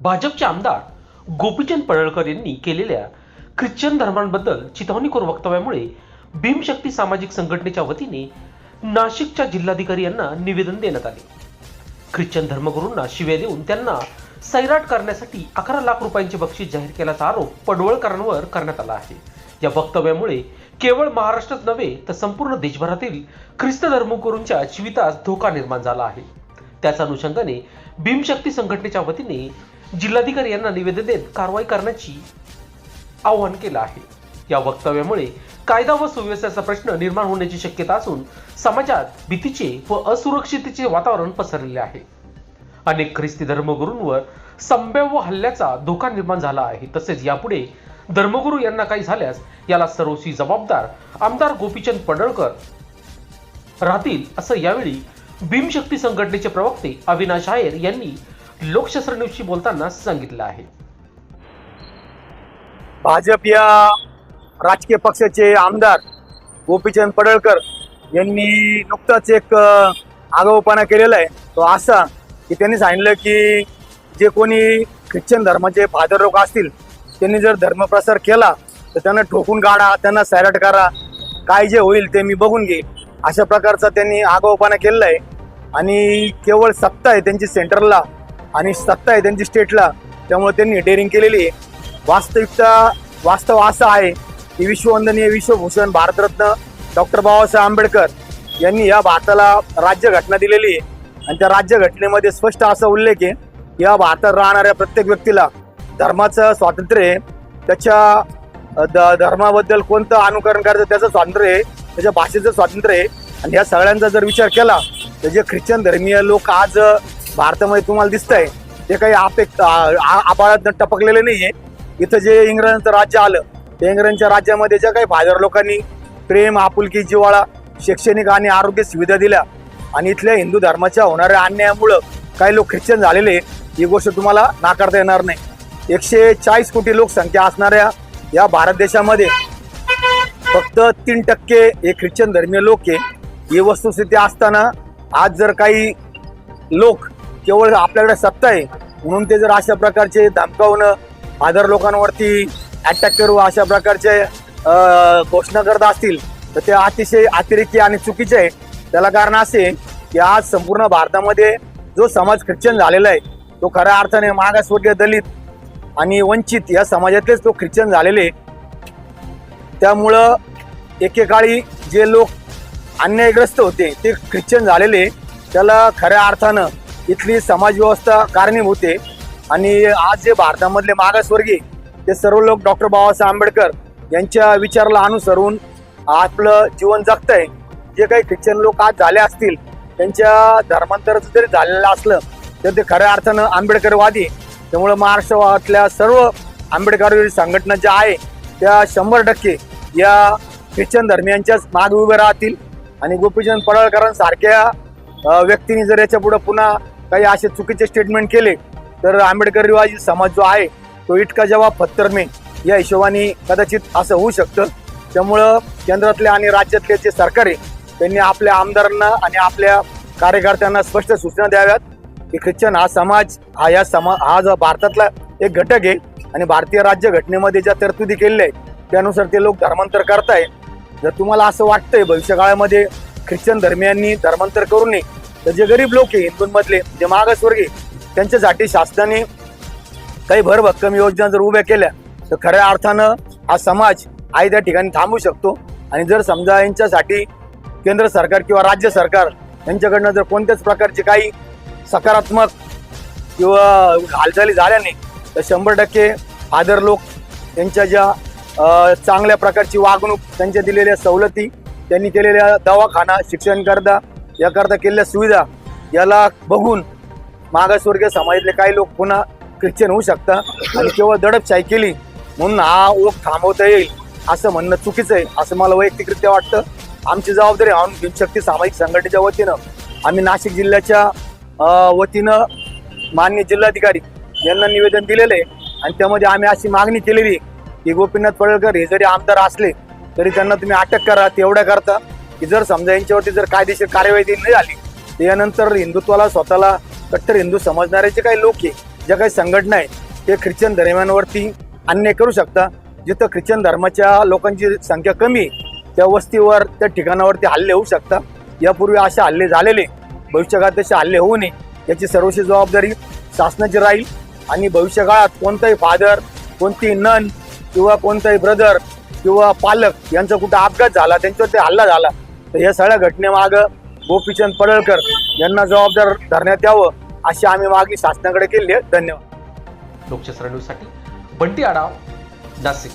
भाजपचे आमदार गोपीचंद पडळकर यांनी केलेल्या ख्रिश्चन धर्मांबद्दल चिथावणीखोर वक्तव्यामुळे भीमशक्ती सामाजिक संघटनेच्या वतीने नाशिकच्या जिल्हाधिकारी यांना निवेदन देण्यात आले. ख्रिश्चन धर्मगुरूंना शिव्या देऊन त्यांना सैराट करण्यासाठी अकरा लाख रुपयांचे बक्षीस जाहीर केल्याचा आरोप पडवळकरांवर करण्यात आला आहे. या वक्तव्यामुळे केवळ महाराष्ट्रच नव्हे तर संपूर्ण देशभरातील ख्रिस्त धर्मगुरूंच्या जीवितास धोका निर्माण झाला आहे. त्याच अनुषंगाने भीमशक्ती संघटनेच्या वतीने जिल्हाधिकारी यांना निवेदन देत कारवाई करण्याची आवाहन केलं आहे. या वक्तव्यामुळे कायदा व सुव्यवस्थेचा प्रश्न निर्माण होण्याची शक्यता असून समाजात भीतीचे व असुरक्षिततेचे वातावरण पसरलेले आहे. अनेक ख्रिस्ती धर्मगुरूंवर संभाव्य हल्ल्याचा धोका निर्माण झाला आहे. तसेच यापुढे धर्मगुरू यांना काही झाल्यास याला सर्वस्वी जबाबदार आमदार गोपीचंद पडळकर राहतील असं यावेळी भीमशक्ती संघटनेचे प्रवक्ते अविनाश आयर यांनी लोकशास्त्र न्यूजशी बोलताना सांगितलं आहे. भाजप या राजकीय पक्षाचे आमदार गोपीचंद पडळकर यांनी नुकताच एक आगाऊपणा केलेला आहे. तो असा की त्यांनी सांगितलं की जे कोणी ख्रिश्चन धर्माचे फादर लोक असतील त्यांनी जर धर्मप्रसार केला तर त्यांना ठोकून काढा त्यांना सॅरट करा काय जे होईल ते मी बघून घेईल अशा प्रकारचा त्यांनी आगाऊपणा केलेला आहे. आणि केवळ सत्ता आहे त्यांची सेंटरला आणि सत्ता आहे त्यांची स्टेटला त्यामुळे त्यांनी डेअरिंग केलेली आहे. वास्तविकता वास्तव असं आहे की विश्ववंदनीय विश्वभूषण भारतरत्न डॉक्टर बाबासाहेब आंबेडकर यांनी या भारताला राज्यघटना दिलेली आहे. आणि त्या राज्यघटनेमध्ये स्पष्ट असा उल्लेख आहे की या भारतात राहणाऱ्या प्रत्येक व्यक्तीला धर्माचं स्वातंत्र्य आहे. त्याच्या द- धर्माबद्दल कोणतं अनुकरण करायचं त्याचं स्वातंत्र्य आहे. त्याच्या भाषेचं स्वातंत्र्य आहे. आणि या सगळ्यांचा जर विचार केला तर जे ख्रिश्चन धर्मीय लोक आज भारतामध्ये तुम्हाला दिसत आहे ते काही आपेक आबाळात टपकलेले नाही आहे इथं जे इंग्रजांचं राज्य आलं त्या इंग्रजांच्या राज्यामध्ये ज्या काही भाजार लोकांनी प्रेम आपुलकी जिवाळा शैक्षणिक आणि आरोग्य सुविधा दिल्या आणि इथल्या हिंदू धर्माच्या होणाऱ्या अन्यायामुळं काही लोक ख्रिश्चन झालेले ही गोष्ट तुम्हाला नाकारता येणार नाही. एकशे चाळीस कोटी लोकसंख्या असणाऱ्या या भारत देशामध्ये फक्त तीन टक्के हे ख्रिश्चन धर्मीय लोक आहे ही वस्तुस्थिती असताना आज जर काही लोक केवळ आपल्याकडे सत्ता आहे. म्हणून ते जर अशा प्रकारचे धमकावणं आदर लोकांवरती अटॅक करू अशा प्रकारचे घोषणा करत असतील तर ते अतिशय अतिरेकी आणि चुकीचे आहे. त्याला कारण असे आहे की आज संपूर्ण भारतामध्ये जो समाज ख्रिश्चन झालेला आहे तो खऱ्या अर्थाने मागासवर्गीय दलित आणि वंचित या समाजातलेच तो ख्रिश्चन झालेले त्यामुळं एकेकाळी जे लोक अन्यायग्रस्त होते ते ख्रिश्चन झालेले त्याला खऱ्या अर्थानं इथली समाजव्यवस्था कारणीभूत आहे. आणि आज जे भारतामधले मागासवर्गीय ते सर्व लोक डॉक्टर बाबासाहेब आंबेडकर यांच्या विचाराला अनुसरून आपलं जीवन जगत आहे जे काही ख्रिश्चन लोक आज झाले असतील त्यांच्या धर्मांतराचं जरी झालेलं असलं तर ते खऱ्या अर्थानं आंबेडकरवादी त्यामुळं महाराष्ट्रातल्या सर्व आंबेडकर संघटना ज्या आहे त्या शंभर टक्के या ख्रिश्चन धर्मियांच्याच मागे उभे राहतील. आणि गोपीचंद पडळकरांसारख्या व्यक्तीने जर याच्यापुढे पुन्हा काही असे चुकीचे स्टेटमेंट केले तर आंबेडकर रिवाजी समाज जो आहे तो इटका जवाब फत्तर में या हिशोबाने कदाचित असं होऊ शकतं. त्यामुळं केंद्रातले आणि राज्यातले जे सरकार आहे त्यांनी आपल्या आमदारांना आणि आपल्या कार्यकर्त्यांना स्पष्ट सूचना द्याव्यात की ख्रिश्चन हा समाज हा या समा हा जो भारतातला एक घटक आहे आणि भारतीय राज्य घटनेमध्ये ज्या तरतुदी केलेल्या आहेत त्यानुसार ते लोक धर्मांतर करताय जर तुम्हाला असं वाटतंय भविष्यकाळामध्ये ख्रिश्चन धर्मियांनी धर्मांतर करू नये. तर जे गरीब लोक आहे हिंदूंमधले जे मागासवर्गीय त्यांच्यासाठी शासनाने काही भरभक्कम योजना जर उभ्या केल्या तर खऱ्या अर्थानं हा समाज आहे त्या ठिकाणी थांबू शकतो. आणि जर समजा यांच्यासाठी केंद्र सरकार किंवा राज्य सरकार यांच्याकडनं जर कोणत्याच प्रकारचे काही सकारात्मक किंवा हालचाली झाल्या नाही तर शंभर टक्के आदर लोक त्यांच्या ज्या चांगल्या प्रकारची वागणूक त्यांच्या दिलेल्या सवलती त्यांनी केलेल्या दवाखाना शिक्षणकरता याकरता केलेल्या सुविधा याला बघून मागासवर्गीय समाजातले काही लोक पुन्हा ख्रिश्चन होऊ शकतात आणि केवळ दडपशाही केली म्हणून हा ओघ थांबवता येईल असं म्हणणं चुकीचं आहे असं मला वैयक्तिकरित्या वाटतं. आमची जबाबदारी आम्ही भीमशक्ती सामाजिक संघटनेच्या वतीनं आम्ही नाशिक जिल्ह्याच्या वतीनं मान्य जिल्हाधिकारी यांना निवेदन दिलेलं आहे. आणि त्यामध्ये आम्ही अशी मागणी केलेली की गोपीनाथ पडळकर हे जरी आमदार असले तरी त्यांना तुम्ही अटक करा तेवढ्या करता. की जर समजा यांच्यावरती जर कायदेशीर कार्यवाही नाही झाली तर यानंतर हिंदुत्वाला स्वतःला कट्टर हिंदू समजणारे जे काही लोक आहे ज्या काही संघटना आहे ते ख्रिश्चन धर्मांवरती अन्याय करू शकता. जिथं ख्रिश्चन धर्माच्या लोकांची संख्या कमी त्या वस्तीवर त्या ठिकाणावरती हल्ले होऊ शकतात. यापूर्वी असे हल्ले झालेले भविष्यकाळात तसे हल्ले होऊ नये. याची सर्वशी जबाबदारी शासनाची राहील. आणि भविष्यकाळात कोणताही फादर कोणतीही नन किंवा कोणताही ब्रदर किंवा पालक यांचा कुठं अपघात झाला त्यांच्यावर ते हल्ला झाला तर या सगळ्या घटनेमागं गोपीचंद पडळकर यांना जबाबदार धरण्यात यावं अशी आम्ही मागणी शासनाकडे केली आहे. धन्यवाद. लोकशास्त्र न्यूजसाठी बंटी आडाव नाशिक.